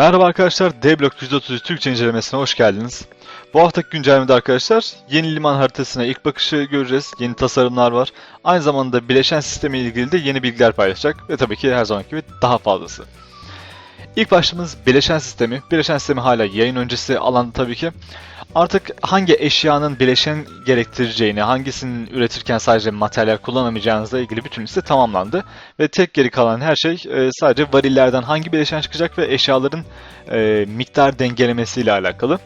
Merhaba arkadaşlar, D-Block 133 Türkçe incelemesine hoş geldiniz. Bu haftaki güncellemede arkadaşlar yeni liman haritasına ilk bakışı göreceğiz, yeni tasarımlar var. Aynı zamanda bileşen sistemi ile ilgili de yeni bilgiler paylaşacak ve tabii ki her zamanki gibi daha fazlası. İlk başlığımız bileşen sistemi. Bileşen sistemi hala yayın öncesi alanda tabii ki. Artık hangi eşyanın bileşen gerektireceğini, hangisinin üretirken sadece materyal kullanamayacağınızla ilgili bütün liste tamamlandı. Ve tek geri kalan her şey e, sadece varillerden hangi bileşen çıkacak ve eşyaların e, miktar dengelemesiyle alakalı.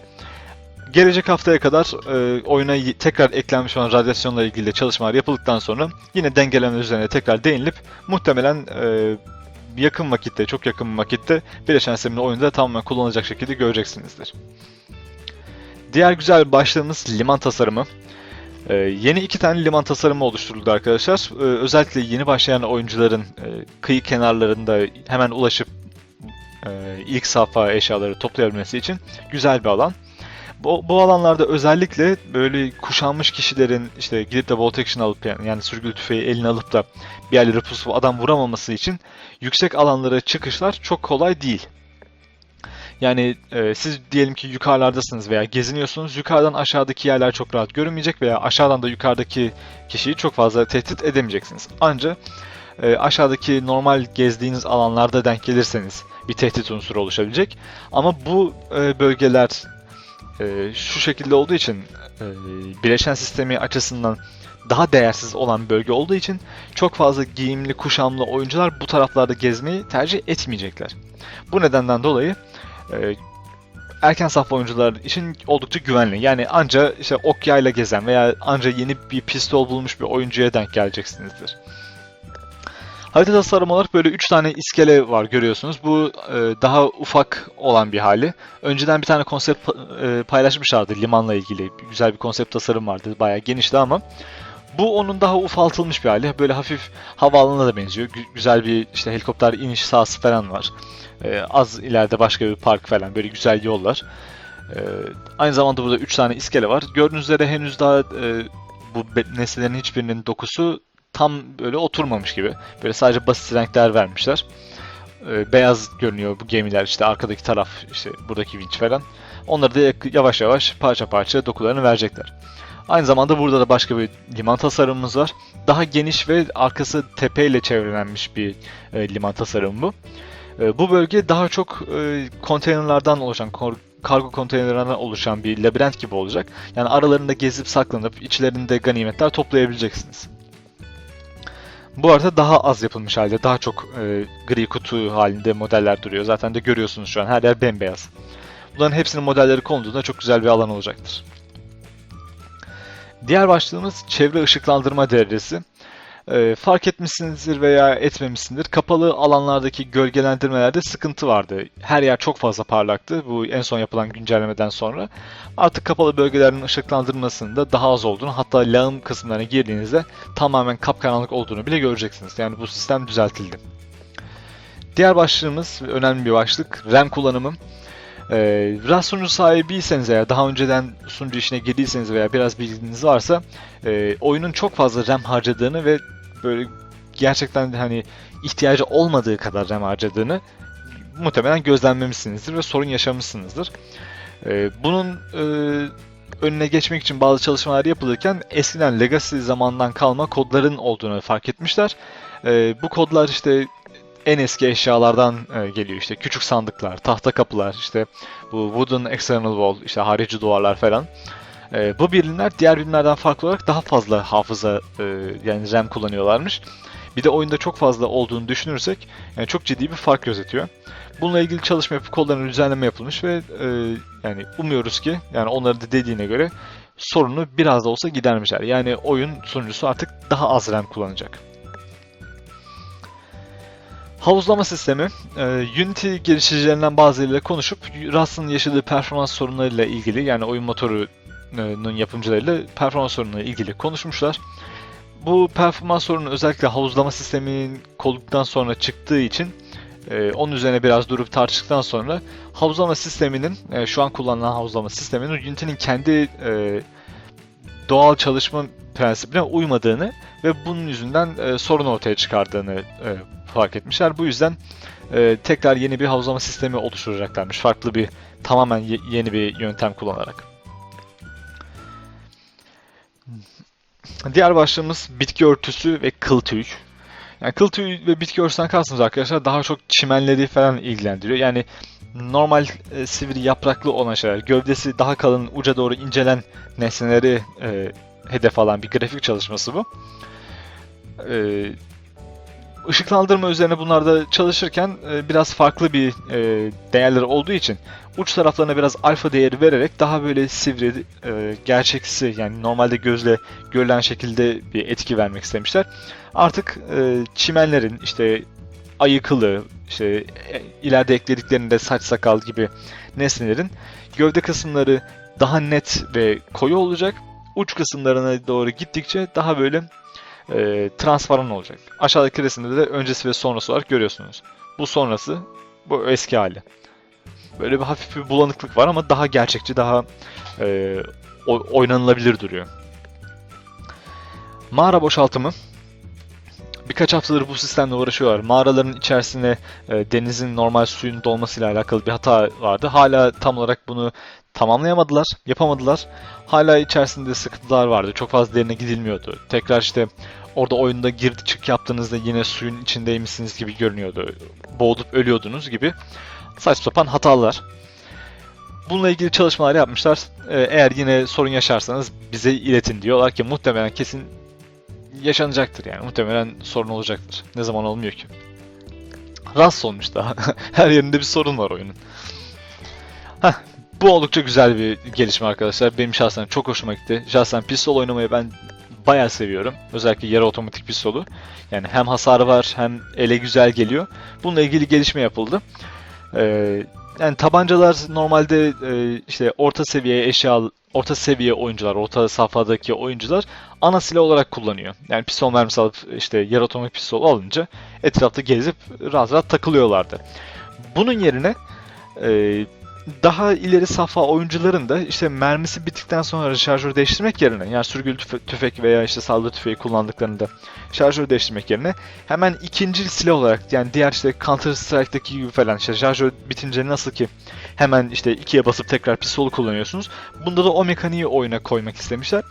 Gelecek haftaya kadar e, oyuna tekrar eklenmiş olan radyasyonla ilgili çalışmalar yapıldıktan sonra yine dengeleme üzerine tekrar değinilip muhtemelen e, yakın vakitte, çok yakın vakitte bileşen sistemini oyunda tamamen kullanılacak şekilde göreceksinizdir. Diğer güzel bir başlığımız liman tasarımı. Ee, yeni iki tane liman tasarımı oluşturuldu arkadaşlar. Ee, özellikle yeni başlayan oyuncuların e, kıyı kenarlarında hemen ulaşıp e, ilk safha eşyaları toplayabilmesi için güzel bir alan. Bu, bu alanlarda özellikle böyle kuşanmış kişilerin işte gidip de bolt action alıp yani, yani sürgülü tüfeği eline alıp da bir yerlere pusup adam vuramaması için yüksek alanlara çıkışlar çok kolay değil. Yani e, siz diyelim ki yukarılardasınız veya geziniyorsunuz. Yukarıdan aşağıdaki yerler çok rahat görünmeyecek veya aşağıdan da yukarıdaki kişiyi çok fazla tehdit edemeyeceksiniz. Ancak e, aşağıdaki normal gezdiğiniz alanlarda denk gelirseniz bir tehdit unsuru oluşabilecek. Ama bu e, bölgeler e, şu şekilde olduğu için e, bileşen sistemi açısından daha değersiz olan bölge olduğu için çok fazla giyimli, kuşamlı oyuncular bu taraflarda gezmeyi tercih etmeyecekler. Bu nedenden dolayı e, erken safha oyuncular için oldukça güvenli. Yani anca işte ok yayla gezen veya anca yeni bir pistol bulmuş bir oyuncuya denk geleceksinizdir. Harita tasarımı olarak böyle 3 tane iskele var görüyorsunuz. Bu e, daha ufak olan bir hali. Önceden bir tane konsept e, paylaşmışlardı limanla ilgili. Güzel bir konsept tasarım vardı. Bayağı genişti ama bu onun daha ufaltılmış bir hali. Böyle hafif havaalanına da benziyor. Gü- güzel bir işte helikopter iniş sahası falan var. Ee, az ileride başka bir park falan böyle güzel yollar. Ee, aynı zamanda burada 3 tane iskele var. Gördüğünüz üzere henüz daha e, bu nesnelerin hiçbirinin dokusu tam böyle oturmamış gibi. Böyle sadece basit renkler vermişler. Ee, beyaz görünüyor bu gemiler işte arkadaki taraf işte buradaki vinç falan. Onları da yavaş yavaş parça parça dokularını verecekler. Aynı zamanda burada da başka bir liman tasarımımız var. Daha geniş ve arkası tepeyle çevrelenmiş bir e, liman tasarımı bu. E, bu bölge daha çok e, konteynerlardan oluşan, kargo konteynerlerden oluşan bir labirent gibi olacak. Yani aralarında gezip saklanıp içlerinde ganimetler toplayabileceksiniz. Bu arada daha az yapılmış halde, daha çok e, gri kutu halinde modeller duruyor. Zaten de görüyorsunuz şu an her yer bembeyaz. Bunların hepsinin modelleri konduğunda çok güzel bir alan olacaktır. Diğer başlığımız çevre ışıklandırma derecesi. Ee, fark etmişsinizdir veya etmemişsindir. Kapalı alanlardaki gölgelendirmelerde sıkıntı vardı. Her yer çok fazla parlaktı bu en son yapılan güncellemeden sonra. Artık kapalı bölgelerin ışıklandırmasının da daha az olduğunu hatta lağım kısımlarına girdiğinizde tamamen kapkaranlık olduğunu bile göreceksiniz. Yani bu sistem düzeltildi. Diğer başlığımız önemli bir başlık RAM kullanımı. Ee, sunucu sahibiyseniz eğer daha önceden sunucu işine girdiyseniz veya biraz bilginiz varsa e, oyunun çok fazla RAM harcadığını ve böyle gerçekten hani ihtiyacı olmadığı kadar RAM harcadığını muhtemelen gözlemlemişsinizdir ve sorun yaşamışsınızdır. Ee, bunun e, önüne geçmek için bazı çalışmalar yapılırken eskiden Legacy zamandan kalma kodların olduğunu fark etmişler. Ee, bu kodlar işte en eski eşyalardan e, geliyor işte küçük sandıklar, tahta kapılar, işte bu wooden external wall, işte harici duvarlar falan. E, bu birimler diğer birimlerden farklı olarak daha fazla hafıza e, yani RAM kullanıyorlarmış. Bir de oyunda çok fazla olduğunu düşünürsek yani çok ciddi bir fark gözetiyor. Bununla ilgili çalışma yapıp kollarına düzenleme yapılmış ve e, yani umuyoruz ki yani onların da dediğine göre sorunu biraz da olsa gidermişler. Yani oyun sunucusu artık daha az RAM kullanacak. Havuzlama sistemi, e, Unity geliştiricilerinden bazılarıyla konuşup Rust'ın yaşadığı performans sorunlarıyla ilgili yani oyun motorunun yapımcılarıyla performans sorunlarıyla ilgili konuşmuşlar. Bu performans sorunu özellikle havuzlama sisteminin kolduktan sonra çıktığı için e, onun üzerine biraz durup tartıştıktan sonra havuzlama sisteminin, e, şu an kullanılan havuzlama sisteminin Unity'nin kendi e, doğal çalışma prensibine uymadığını ve bunun yüzünden e, sorun ortaya çıkardığını e, fark etmişler. Bu yüzden e, tekrar yeni bir havuzlama sistemi oluşturacaklarmış. Farklı bir, tamamen ye- yeni bir yöntem kullanarak. Diğer başlığımız bitki örtüsü ve kıl tüy. Yani kıl tüy ve bitki örtüsünden kastımız arkadaşlar daha çok çimenleri falan ilgilendiriyor. Yani normal e, sivri yapraklı olan şeyler, gövdesi daha kalın, uca doğru incelen nesneleri e, hedef alan bir grafik çalışması bu. E, ışıklandırma üzerine bunlarda çalışırken e, biraz farklı bir e, değerleri olduğu için uç taraflarına biraz alfa değeri vererek daha böyle sivri, e, gerçeksi yani normalde gözle görülen şekilde bir etki vermek istemişler. Artık e, çimenlerin işte ayı kılı, işte e, ileride eklediklerinde saç sakal gibi nesnelerin gövde kısımları daha net ve koyu olacak. Uç kısımlarına doğru gittikçe daha böyle e, transparan olacak. Aşağıdaki resimde de öncesi ve sonrası olarak görüyorsunuz. Bu sonrası, bu eski hali. Böyle bir hafif bir bulanıklık var ama daha gerçekçi, daha e, oynanılabilir duruyor. Mağara boşaltımı. Birkaç haftadır bu sistemle uğraşıyorlar. Mağaraların içerisine e, denizin normal suyun dolmasıyla alakalı bir hata vardı. Hala tam olarak bunu tamamlayamadılar, yapamadılar. Hala içerisinde sıkıntılar vardı. Çok fazla derine gidilmiyordu. Tekrar işte orada oyunda girdi çık yaptığınızda yine suyun içindeymişsiniz gibi görünüyordu. Boğulup ölüyordunuz gibi saçma sapan hatalar. Bununla ilgili çalışmalar yapmışlar. Ee, Eğer yine sorun yaşarsanız bize iletin diyorlar ki muhtemelen kesin yaşanacaktır yani. Muhtemelen sorun olacaktır. Ne zaman olmuyor ki. Rast olmuş daha. Her yerinde bir sorun var oyunun. Heh, bu oldukça güzel bir gelişme arkadaşlar. Benim şahsen çok hoşuma gitti. Şahsen pistol oynamayı ben bayağı seviyorum. Özellikle yarı otomatik pistolu. Yani hem hasarı var hem ele güzel geliyor. Bununla ilgili gelişme yapıldı. Ee, yani tabancalar normalde e, işte orta seviye eşya, orta seviye oyuncular, orta safhadaki oyuncular ana silah olarak kullanıyor. Yani pistol mermisi alıp işte yarı otomatik pistol alınca etrafta gezip rahat rahat takılıyorlardı. Bunun yerine e, daha ileri safha oyuncuların da işte mermisi bittikten sonra şarjör değiştirmek yerine yani sürgülü tüfe- tüfek veya işte saldırı tüfeği kullandıklarında şarjör değiştirmek yerine hemen ikinci silah olarak yani diğer işte Counter Strike'daki gibi falan işte şarjör bitince nasıl ki hemen işte ikiye basıp tekrar pistolu kullanıyorsunuz. Bunda da o mekaniği oyuna koymak istemişler.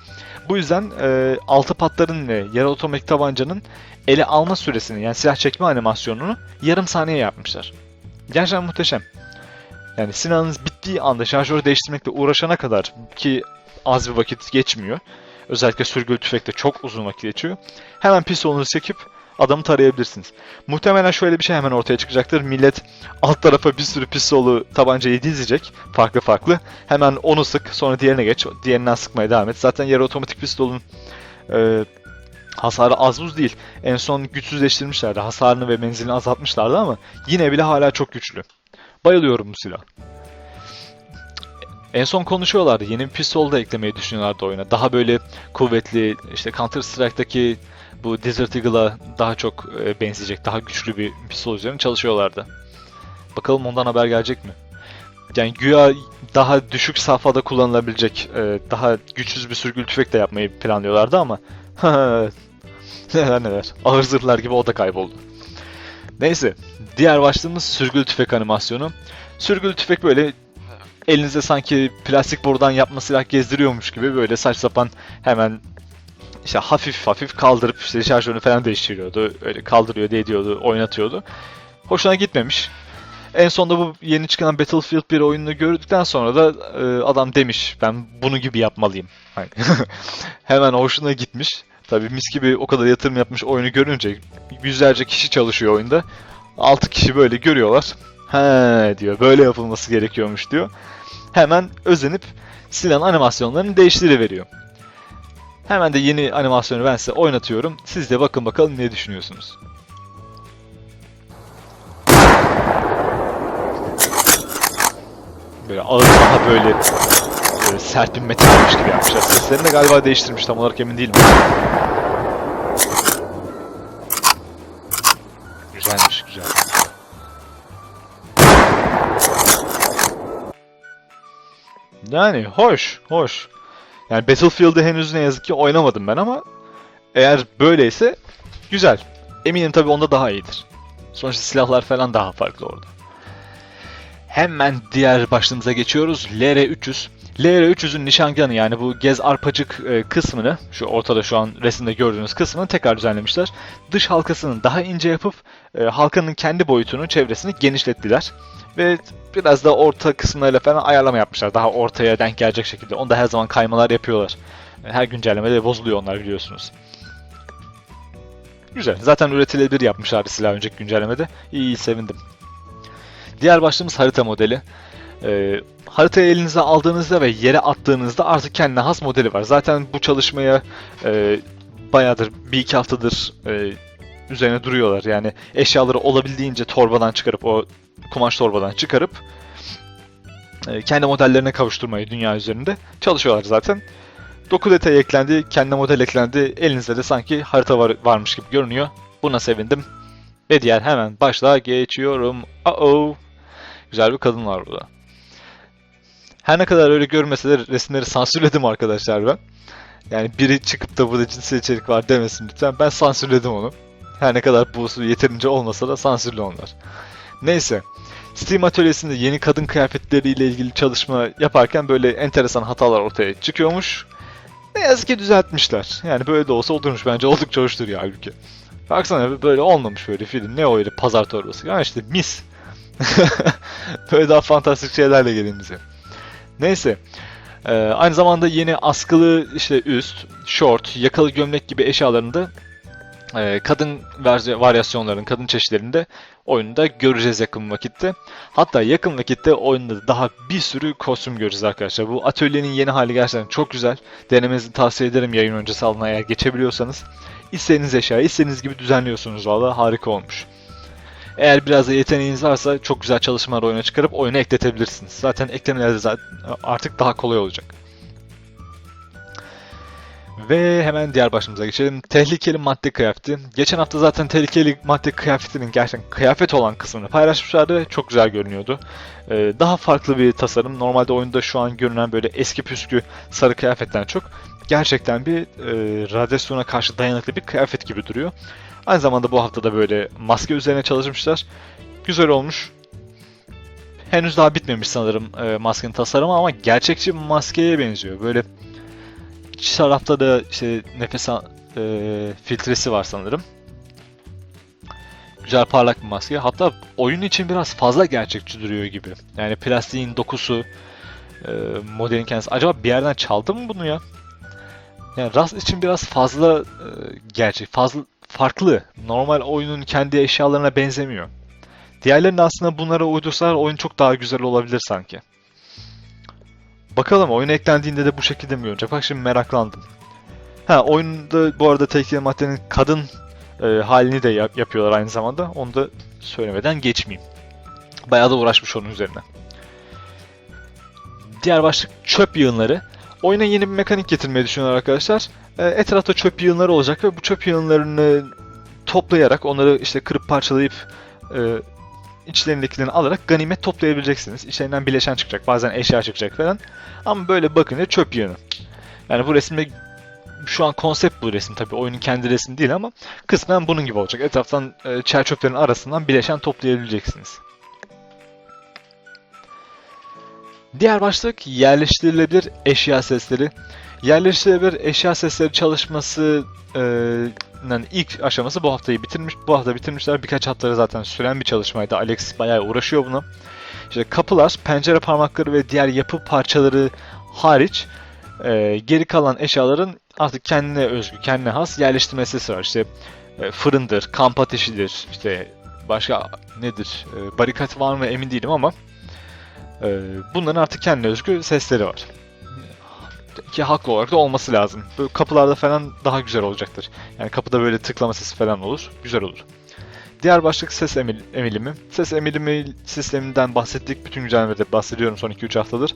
Bu yüzden e, altı patların ve yarı otomatik tabancanın ele alma süresini yani silah çekme animasyonunu yarım saniye yapmışlar. Gerçekten muhteşem. Yani silahınız bittiği anda şarjörü değiştirmekle uğraşana kadar ki az bir vakit geçmiyor. Özellikle sürgülü tüfekte çok uzun vakit geçiyor. Hemen pistolunuzu çekip adamı tarayabilirsiniz. Muhtemelen şöyle bir şey hemen ortaya çıkacaktır. Millet alt tarafa bir sürü pistolu tabancayı dizecek. Farklı farklı. Hemen onu sık sonra diğerine geç. Diğerinden sıkmaya devam et. Zaten yarı otomatik pistolun e, hasarı az buz değil. En son güçsüzleştirmişlerdi. Hasarını ve menzilini azaltmışlardı ama yine bile hala çok güçlü. Bayılıyorum bu silah. En son konuşuyorlardı. Yeni bir pistol da eklemeyi düşünüyorlardı oyuna. Daha böyle kuvvetli, işte Counter Strike'daki bu Desert Eagle'a daha çok e, benzeyecek, daha güçlü bir pistol üzerine çalışıyorlardı. Bakalım ondan haber gelecek mi? Yani güya daha düşük safhada kullanılabilecek, e, daha güçsüz bir sürgülü tüfek de yapmayı planlıyorlardı ama neler neler. Ağır zırhlar gibi o da kayboldu. Neyse, diğer başlığımız sürgülü tüfek animasyonu. Sürgülü tüfek böyle elinizde sanki plastik borudan yapma silah gezdiriyormuş gibi böyle saç sapan hemen işte hafif hafif kaldırıp işte şarjörünü falan değiştiriyordu. Öyle kaldırıyor, ediyordu, oynatıyordu. Hoşuna gitmemiş. En sonunda bu yeni çıkan Battlefield 1 oyununu gördükten sonra da e, adam demiş ben bunu gibi yapmalıyım. Hemen hoşuna gitmiş. Tabii mis gibi o kadar yatırım yapmış oyunu görünce yüzlerce kişi çalışıyor oyunda. 6 kişi böyle görüyorlar. He diyor böyle yapılması gerekiyormuş diyor. Hemen özenip silahın animasyonlarını değiştiriveriyor. Hemen de yeni animasyonu ben size oynatıyorum. Siz de bakın bakalım ne düşünüyorsunuz. Böyle ağır daha böyle, böyle sert bir metalmiş gibi yapmışlar. Seslerini de galiba değiştirmiş tam olarak emin değilim. Yani hoş, hoş. Yani Battlefield'ı henüz ne yazık ki oynamadım ben ama eğer böyleyse güzel. Eminim tabii onda daha iyidir. Sonuçta silahlar falan daha farklı orada. Hemen diğer başlığımıza geçiyoruz. LR300. LR300'ün nişangahını yani bu gez arpacık e, kısmını, şu ortada şu an resimde gördüğünüz kısmını tekrar düzenlemişler. Dış halkasını daha ince yapıp e, halkanın kendi boyutunu, çevresini genişlettiler. Ve biraz da orta kısımlarıyla falan ayarlama yapmışlar. Daha ortaya denk gelecek şekilde. Onda her zaman kaymalar yapıyorlar. Her güncellemede bozuluyor onlar biliyorsunuz. Güzel. Zaten üretilebilir yapmışlardı silah önceki güncellemede. İyi, iyi sevindim. Diğer başlığımız harita modeli. Ee, haritayı elinize aldığınızda ve yere attığınızda artık kendine has modeli var. Zaten bu çalışmaya e, bayağıdır, bir iki haftadır e, üzerine duruyorlar. Yani eşyaları olabildiğince torbadan çıkarıp, o kumaş torbadan çıkarıp e, kendi modellerine kavuşturmayı dünya üzerinde çalışıyorlar zaten. Doku detayı eklendi, kendi model eklendi. Elinizde de sanki harita var, varmış gibi görünüyor. Buna sevindim. Ve diğer hemen başlığa geçiyorum. Uh-oh. Güzel bir kadın var burada. Her ne kadar öyle görmese de resimleri sansürledim arkadaşlar ben. Yani biri çıkıp da burada cinsel içerik var demesin lütfen. Ben sansürledim onu. Her ne kadar bu yeterince olmasa da sansürlü onlar. Neyse. Steam atölyesinde yeni kadın kıyafetleriyle ilgili çalışma yaparken böyle enteresan hatalar ortaya çıkıyormuş. Ne yazık ki düzeltmişler. Yani böyle de olsa olurmuş bence oldukça hoş duruyor halbuki. Baksana böyle olmamış böyle film. Ne o öyle pazar torbası. Ya işte mis. böyle daha fantastik şeylerle gelin bize. Neyse. Ee, aynı zamanda yeni askılı işte üst, short, yakalı gömlek gibi eşyalarında e, kadın varyasyonların, kadın çeşitlerinde oyunda göreceğiz yakın vakitte. Hatta yakın vakitte oyunda daha bir sürü kostüm göreceğiz arkadaşlar. Bu atölyenin yeni hali gerçekten çok güzel. Denemenizi tavsiye ederim yayın öncesi alına eğer geçebiliyorsanız. İstediğiniz eşyayı istediğiniz gibi düzenliyorsunuz valla harika olmuş. Eğer biraz da yeteneğiniz varsa çok güzel çalışmalar oyuna çıkarıp oyuna ekletebilirsiniz. Zaten eklemeleri zaten artık daha kolay olacak. Ve hemen diğer başımıza geçelim. Tehlikeli madde kıyafeti. Geçen hafta zaten tehlikeli madde kıyafetinin gerçekten kıyafet olan kısmını paylaşmışlardı. Çok güzel görünüyordu. Ee, daha farklı bir tasarım. Normalde oyunda şu an görünen böyle eski püskü sarı kıyafetten çok gerçekten bir e, radyasyona karşı dayanıklı bir kıyafet gibi duruyor. Aynı zamanda bu hafta da böyle maske üzerine çalışmışlar. Güzel olmuş. Henüz daha bitmemiş sanırım e, maskenin tasarımı ama gerçekçi bir maskeye benziyor. Böyle iç tarafta da işte nefes e, filtresi var sanırım. Güzel parlak bir maske. Hatta oyun için biraz fazla gerçekçi duruyor gibi. Yani plastiğin dokusu, e, modelin kendisi. Acaba bir yerden çaldı mı bunu ya? Yani Rust için biraz fazla e, gerçek, fazla farklı. Normal oyunun kendi eşyalarına benzemiyor. Diğerlerini aslında bunlara uydursalar oyun çok daha güzel olabilir sanki. Bakalım oyun eklendiğinde de bu şekilde mi görünecek? Bak şimdi meraklandım. Ha oyunda bu arada tehlikeli maddenin kadın e, halini de yap- yapıyorlar aynı zamanda. Onu da söylemeden geçmeyeyim. Bayağı da uğraşmış onun üzerine. Diğer başlık çöp yığınları. Oyuna yeni bir mekanik getirmeyi düşünüyorlar arkadaşlar. E, etrafta çöp yığınları olacak ve bu çöp yığınlarını toplayarak onları işte kırıp parçalayıp e, içlerindekilerini alarak ganimet toplayabileceksiniz. İçlerinden bileşen çıkacak, bazen eşya çıkacak falan. Ama böyle bakınca çöp yığını. Yani bu resimde şu an konsept bu resim tabii oyunun kendi resmi değil ama kısmen bunun gibi olacak. Etraftan e, çer çöplerin arasından bileşen toplayabileceksiniz. Diğer başlık yerleştirilebilir eşya sesleri. Yerleştirilebilir eşya sesleri çalışmasının ilk aşaması bu haftayı bitirmiş. Bu hafta bitirmişler. Birkaç haftaları zaten süren bir çalışmaydı. Alex bayağı uğraşıyor buna. İşte kapılar, pencere parmakları ve diğer yapı parçaları hariç e, geri kalan eşyaların artık kendine özgü, kendine has yerleştirme sesi var. İşte e, fırındır, kamp ateşidir, işte başka nedir, e, barikat var mı emin değilim ama e, bunların artık kendine özgü sesleri var. Ki haklı olarak da olması lazım. Böyle kapılarda falan daha güzel olacaktır. Yani kapıda böyle tıklama sesi falan olur. Güzel olur. Diğer başlık ses emil- emilimi. Ses emilimi sisteminden bahsettik. Bütün güncellemede bahsediyorum son 2-3 haftadır.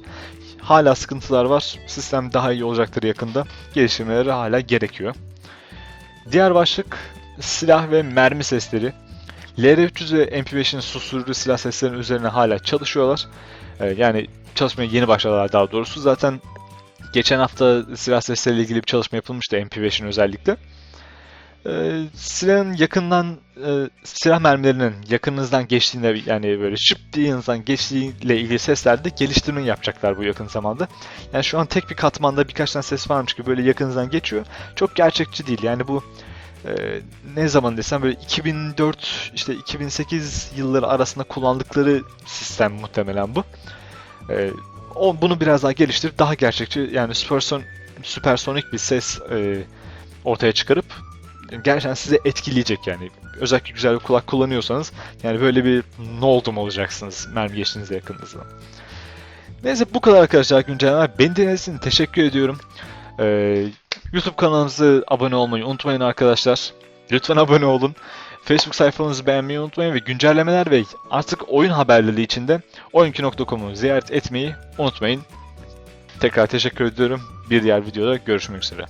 Hala sıkıntılar var. Sistem daha iyi olacaktır yakında. Geliştirmeleri hala gerekiyor. Diğer başlık silah ve mermi sesleri. LR300 ve MP5'in susturucu silah seslerinin üzerine hala çalışıyorlar. Ee, yani çalışmaya yeni başladılar daha doğrusu. Zaten geçen hafta silah sesleriyle ilgili bir çalışma yapılmıştı MP5'in özellikle. Ee, silahın yakından e, silah mermilerinin yakınınızdan geçtiğinde yani böyle şıp diye geçtiğiyle ilgili seslerde geliştirme yapacaklar bu yakın zamanda. Yani şu an tek bir katmanda birkaç tane ses varmış gibi böyle yakınızdan geçiyor. Çok gerçekçi değil. Yani bu e, ne zaman desem böyle 2004 işte 2008 yılları arasında kullandıkları sistem muhtemelen bu. E, o, bunu biraz daha geliştirip daha gerçekçi yani süperson, süpersonik bir ses e, ortaya çıkarıp gerçekten sizi etkileyecek yani. Özellikle güzel bir kulak kullanıyorsanız yani böyle bir ne oldum olacaksınız mermi geçtiğinizde yakınınızda. Neyse bu kadar arkadaşlar güncellemeler. Beni dinlediğiniz için teşekkür ediyorum. Ee, YouTube kanalımıza abone olmayı unutmayın arkadaşlar. Lütfen abone olun. Facebook sayfamızı beğenmeyi unutmayın ve güncellemeler ve artık oyun haberleri içinde 12.com'u ziyaret etmeyi unutmayın. Tekrar teşekkür ediyorum. Bir diğer videoda görüşmek üzere.